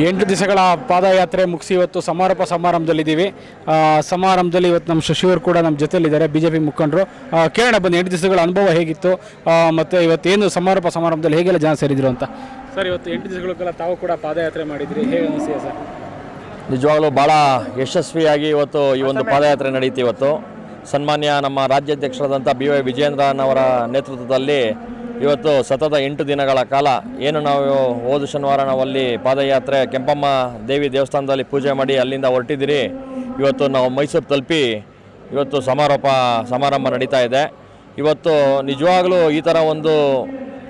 ಎಂಟು ದಿವಸಗಳ ಪಾದಯಾತ್ರೆ ಮುಗಿಸಿ ಇವತ್ತು ಸಮಾರೋಪ ಸಮಾರಂಭದಲ್ಲಿದ್ದೀವಿ. ಸಮಾರಂಭದಲ್ಲಿ ಇವತ್ತು ನಮ್ಮ ಶಶಿಯವರು ಕೂಡ ನಮ್ಮ ಜೊತೆಯಲ್ಲಿದ್ದಾರೆ ಬಿ ಜೆ ಪಿ ಮುಖಂಡರು. ಕೇರಳ ಕೇಳೋಣ ಬನ್ನಿ ಎಂಟು ದಿವಸಗಳ ಅನುಭವ ಹೇಗಿತ್ತು? ಮತ್ತು ಇವತ್ತೇನು ಸಮಾರೋಪ ಸಮಾರಂಭದಲ್ಲಿ ಹೇಗೆಲ್ಲ ಜನ ಸೇರಿದ್ರು ಅಂತ? ಸರ್ ಇವತ್ತು ಎಂಟು ದಿವಸಗಳ ತಾವು ಕೂಡ ಪಾದಯಾತ್ರೆ ಮಾಡಿದ್ರಿ. ಹೇಗೆ ಅನಿಸಿದೆ ಸರ್? ನಿಜವಾಗಲೂ ಭಾಳ ಯಶಸ್ವಿಯಾಗಿ ಇವತ್ತು ಈ ಒಂದು ಪಾದಯಾತ್ರೆ ನಡೀತು ಇವತ್ತು. ಸನ್ಮಾನ್ಯ ನಮ್ಮ ರಾಜ್ಯಾಧ್ಯಕ್ಷರಾದಂಥ ಬಿ ವೈ ವಿಜಯೇಂದ್ರನವರ ನೇತೃತ್ವದಲ್ಲಿ ಇವತ್ತು ಸತತ ಎಂಟು ದಿನಗಳ ಕಾಲ ಏನು ನಾವು ಹೋದ ಶನಿವಾರ ನಾವು ಅಲ್ಲಿ ಪಾದಯಾತ್ರೆ ಕೆಂಪಮ್ಮ ದೇವಿ ದೇವಸ್ಥಾನದಲ್ಲಿ ಪೂಜೆ ಮಾಡಿ ಅಲ್ಲಿಂದ ಹೊರಟಿದ್ದೀರಿ. ಇವತ್ತು ನಾವು ಮೈಸೂರು ತಲುಪಿ ಇವತ್ತು ಸಮಾರೋಪ ಸಮಾರಂಭ ನಡೀತಾ ಇದೆ. ಇವತ್ತು ನಿಜವಾಗಲೂ ಈ ಥರ ಒಂದು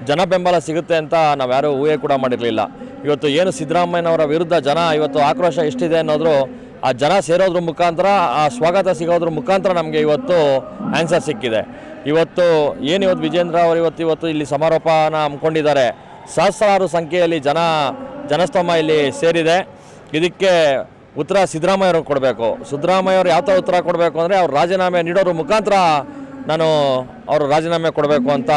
ಜನ ಬೆಂಬಲ ಸಿಗುತ್ತೆ ಅಂತ ನಾವು ಯಾರೂ ಊಹೆ ಕೂಡ ಮಾಡಿರಲಿಲ್ಲ. ಇವತ್ತು ಏನು ಸಿದ್ದರಾಮಯ್ಯನವರ ವಿರುದ್ಧ ಜನ ಇವತ್ತು ಆಕ್ರೋಶ ಎಷ್ಟಿದೆ ಅನ್ನೋದ್ರು ಆ ಜನ ಸೇರೋದ್ರ ಮುಖಾಂತರ, ಆ ಸ್ವಾಗತ ಸಿಗೋದ್ರ ಮುಖಾಂತರ ನಮಗೆ ಇವತ್ತು ಆನ್ಸರ್ ಸಿಕ್ಕಿದೆ. ಇವತ್ತು ಏನು ಇವತ್ತು ವಿಜೇಂದ್ರ ಅವರು ಇವತ್ತು ಇವತ್ತು ಇಲ್ಲಿ ಸಮಾರೋಪನ ಹಮ್ಮಿಕೊಂಡಿದ್ದಾರೆ. ಸಹಸ್ರಾರು ಸಂಖ್ಯೆಯಲ್ಲಿ ಜನ ಜನಸ್ತೋಮ ಇಲ್ಲಿ ಸೇರಿದೆ. ಇದಕ್ಕೆ ಉತ್ತರ ಸಿದ್ದರಾಮಯ್ಯವ್ರಿಗೆ ಕೊಡಬೇಕು. ಸಿದ್ದರಾಮಯ್ಯವ್ರು ಯಾವ ಥರ ಉತ್ತರ ಕೊಡಬೇಕು ಅಂದರೆ ಅವ್ರು ರಾಜೀನಾಮೆ ನೀಡೋರ ಮುಖಾಂತರ ನಾನು ಅವರು ರಾಜೀನಾಮೆ ಕೊಡಬೇಕು ಅಂತ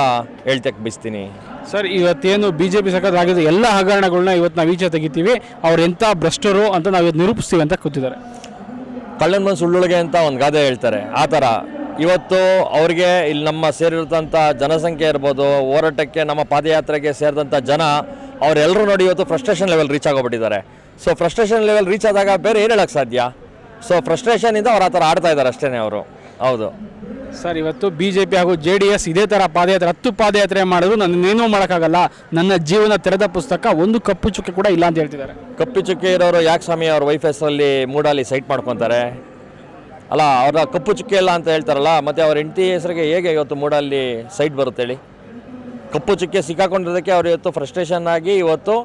ಹೇಳ್ತಕ್ಕೆ ಬಿಸ್ತೀನಿ. ಸರ್ ಇವತ್ತೇನು ಬಿ ಜೆ ಪಿ ಸರ್ಕಾರದಾಗಿದ್ದು ಎಲ್ಲ ಹಗರಣಗಳನ್ನ ಇವತ್ತು ನಾವು ಈಚೆ ತೆಗಿತೀವಿ. ಅವ್ರು ಎಂಥ ಭ್ರಷ್ಟರು ಅಂತ ನಾವು ಇವತ್ತು ನಿರೂಪಿಸ್ತೀವಿ ಅಂತ ಕೂತಿದ್ದಾರೆ. ಕಳ್ಳನ ಸುಳ್ಳುಳಿಗೆ ಅಂತ ಒಂದು ಗಾದೆ ಹೇಳ್ತಾರೆ. ಆ ಥರ ಇವತ್ತು ಅವ್ರಿಗೆ ಇಲ್ಲಿ ನಮ್ಮ ಸೇರಿರ್ತಂಥ ಜನಸಂಖ್ಯೆ ಇರ್ಬೋದು ಹೋರಾಟಕ್ಕೆ ನಮ್ಮ ಪಾದಯಾತ್ರೆಗೆ ಸೇರಿದಂಥ ಜನ ಅವರೆಲ್ಲರೂ ನೋಡಿ ಇವತ್ತು ಫ್ರಸ್ಟ್ರೇಷನ್ ಲೆವೆಲ್ ರೀಚ್ ಆಗೋಗ್ಬಿಟ್ಟಿದ್ದಾರೆ. ಸೊ ಫ್ರಸ್ಟ್ರೇಷನ್ ಲೆವೆಲ್ ರೀಚ್ ಆದಾಗ ಬೇರೆ ಏನು ಹೇಳಕ್ಕೆ ಸಾಧ್ಯ? ಸೊ ಫ್ರಸ್ಟ್ರೇಷನಿಂದ ಅವ್ರು ಆ ಥರ ಆಡ್ತಾ ಇದ್ದಾರೆ ಅಷ್ಟೇ ಅವರು. ಹೌದು. ಸರ್ ಇವತ್ತು ಬಿ ಜೆ ಪಿ ಹಾಗೂ ಜೆ ಡಿ ಎಸ್ ಇದೇ ಥರ ಪಾದಯಾತ್ರೆ ಹತ್ತು ಪಾದಯಾತ್ರೆ ಮಾಡಿದ್ರು. ನನ್ನೇನೂ ಮಾಡೋಕ್ಕಾಗಲ್ಲ. ನನ್ನ ಜೀವನ ತೆರೆದ ಪುಸ್ತಕ ಒಂದು ಕಪ್ಪು ಚುಕ್ಕೆ ಕೂಡ ಇಲ್ಲ ಅಂತ ಹೇಳ್ತಿದ್ದಾರೆ. ಕಪ್ಪು ಚುಕ್ಕೆ ಇರೋರು ಯಾಕೆ ಸ್ವಾಮಿ ಅವ್ರ ವೈಫ್ ಹೆಸರಲ್ಲಿ ಮೂಡಲ್ಲಿ ಸೈಟ್ ಮಾಡ್ಕೊತಾರೆ? ಅಲ್ಲ ಅವರ ಕಪ್ಪು ಚುಕ್ಕೆ ಇಲ್ಲ ಅಂತ ಹೇಳ್ತಾರಲ್ಲ ಮತ್ತು ಅವ್ರ ಹೆಂಡತಿ ಹೆಸರಿಗೆ ಹೇಗೆ ಇವತ್ತು ಮೂಡಲ್ಲಿ ಸೈಟ್ ಬರುತ್ತೆ ಹೇಳಿ? ಕಪ್ಪು ಚುಕ್ಕೆ ಸಿಕ್ಕಾಕೊಂಡಿರೋದಕ್ಕೆ ಅವ್ರು ಇವತ್ತು ಫ್ರಸ್ಟ್ರೇಷನ್ ಆಗಿ ಇವತ್ತು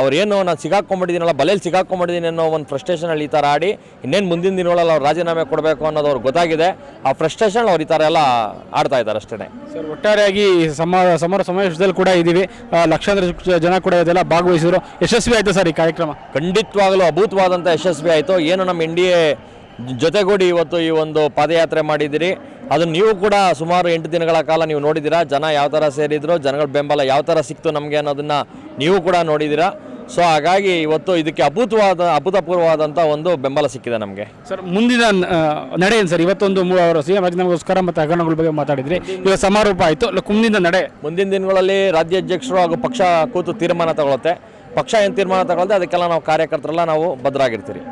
ಅವ್ರೇನು ನಾನು ಸಿಗಾಕೊಂಬಿಟ್ಟಿದ್ದೀನಲ್ಲ ಬಲೆಯಲ್ಲಿ ಸಿಗಾಕೊಂಬಿಟ್ಟಿದ್ದೀನಿ ಅನ್ನೋ ಒಂದು ಫ್ರಸ್ಟ್ರೇಷನಲ್ಲಿ ಈ ಥರ ಆಡಿ ಇನ್ನೇನು ಮುಂದಿನ ದಿನಗಳಲ್ಲಿ ಅವ್ರು ರಾಜೀನಾಮೆ ಕೊಡಬೇಕು ಅನ್ನೋದು ಅವ್ರಿಗೆ ಗೊತ್ತಾಗಿದೆ. ಆ ಫ್ರಸ್ಟ್ರೇಷನ್ ಅವ್ರು ಈ ಥರ ಎಲ್ಲ ಆಡ್ತಾ ಇದ್ದಾರೆ ಅಷ್ಟೇ ಸರ್ ಒಟ್ಟಾರೆಯಾಗಿ ಸಮ ಸಮರ ಸಮಾವೇಶದಲ್ಲಿ ಕೂಡ ಇದ್ದೀವಿ. ಲಕ್ಷಾಂತರ ಜನ ಕೂಡ ಇದೆಲ್ಲ ಭಾಗವಹಿಸಿದ್ರು. ಯಶಸ್ವಿ ಆಯಿತು ಸರ್ ಈ ಕಾರ್ಯಕ್ರಮ? ಖಂಡಿತವಾಗಲೂ ಅಭೂತವಾದಂಥ ಯಶಸ್ವಿ ಆಯಿತು. ಏನು ನಮ್ಮ ಎನ್ ಡಿ ಎ ಜೊತೆಗೂಡಿ ಇವತ್ತು ಈ ಒಂದು ಪಾದಯಾತ್ರೆ ಮಾಡಿದ್ದೀರಿ. ಅದನ್ನು ನೀವು ಕೂಡ ಸುಮಾರು ಎಂಟು ದಿನಗಳ ಕಾಲ ನೀವು ನೋಡಿದ್ದೀರಾ. ಜನ ಯಾವ ಥರ ಸೇರಿದ್ರು ಜನಗಳ ಬೆಂಬಲ ಯಾವ ಥರ ಸಿಕ್ತು ನಮಗೆ ಅನ್ನೋದನ್ನು ನೀವು ಕೂಡ ನೋಡಿದ್ದೀರಾ. ಸೊ ಹಾಗಾಗಿ ಇವತ್ತು ಇದಕ್ಕೆ ಅಭೂತವಾದ ಅಭೂತಪೂರ್ವವಾದಂಥ ಒಂದು ಬೆಂಬಲ ಸಿಕ್ಕಿದೆ ನಮಗೆ. ಸರ್ ಮುಂದಿನ ನಡೆ ಏನು ಸರ್? ಇವತ್ತೊಂದು ಮೂರು ಅವರು ಸಿ ಎಂ ರಾಜೀನಾಮೆಗೋಸ್ಕರ ಮತ್ತು ಹಗರಣಗಳ ಬಗ್ಗೆ ಮಾತಾಡಿದ್ರಿ. ಇವತ್ತು ಸಮಾರೋಪ ಆಯಿತು. ಮುಂದಿನ ನಡೆ. ಮುಂದಿನ ದಿನಗಳಲ್ಲಿ ರಾಜ್ಯಾಧ್ಯಕ್ಷರು ಹಾಗೂ ಪಕ್ಷ ಕೂತು ತೀರ್ಮಾನ ತಗೊಳುತ್ತೆ. ಪಕ್ಷ ಏನು ತೀರ್ಮಾನ ತಗೊಳುತ್ತೆ ಅದಕ್ಕೆಲ್ಲ ನಾವು ಕಾರ್ಯಕರ್ತರೆಲ್ಲ ನಾವು ಭದ್ರಾಗಿರ್ತೀರಿ.